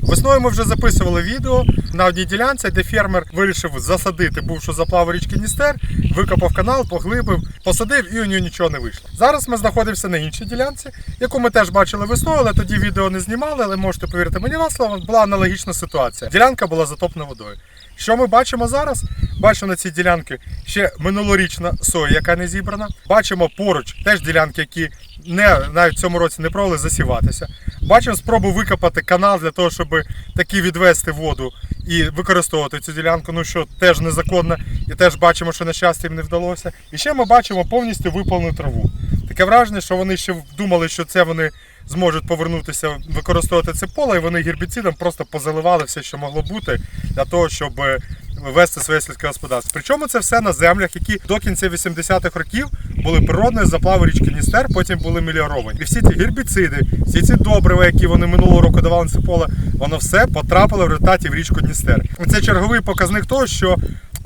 Весною ми вже записували відео на одній ділянці, де фермер вирішив засадити бувшу заплаву річки Дністер, викопав канал, поглибив, посадив і у нього нічого не вийшло. Зараз ми знаходимося на іншій ділянці, яку ми теж бачили весною, але тоді відео не знімали. Але можете повірити мені на слово, була аналогічна ситуація. Ділянка була затоплена водою. Що ми бачимо зараз? Бачимо на цій ділянці ще минулорічна соя, яка не зібрана. Бачимо поруч теж ділянки, які не навіть в цьому році не пробували засіватися. Бачимо спробу викопати канал для того, щоб таки відвести воду і використовувати цю ділянку. Ну що теж незаконно, і теж бачимо, що на щастя їм не вдалося. І ще ми бачимо повністю виповнену траву. Таке враження, що вони ще думали, що це вони зможуть повернутися використовувати це поле, і вони гербіцидом просто позаливали все, що могло бути, для того, щоб вести своє сільське господарство. Причому це все на землях, які до кінця 80-х років були природною заплави річки Дністер, потім були меліоровані. І всі ці гербіциди, всі ці добрива, які вони минулого року давали на це поле, воно все потрапило в результаті в річку Дністер. Це черговий показник того, що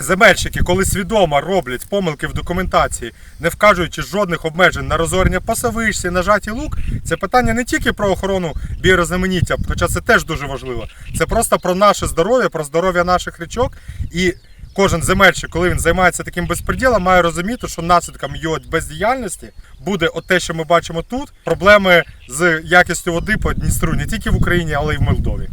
Земельщики, коли свідомо роблять помилки в документації, не вказуючи жодних обмежень на розорення пасовищі, нажаті лук, це питання не тільки про охорону біорозманіття, хоча це теж дуже важливо. Це просто про наше здоров'я, про здоров'я наших річок. І кожен земельщик, коли він займається таким безпреділом, має розуміти, що наслідком його бездіяльності буде от те, що ми бачимо тут, проблеми з якістю води по Дністру не тільки в Україні, але й в Молдові.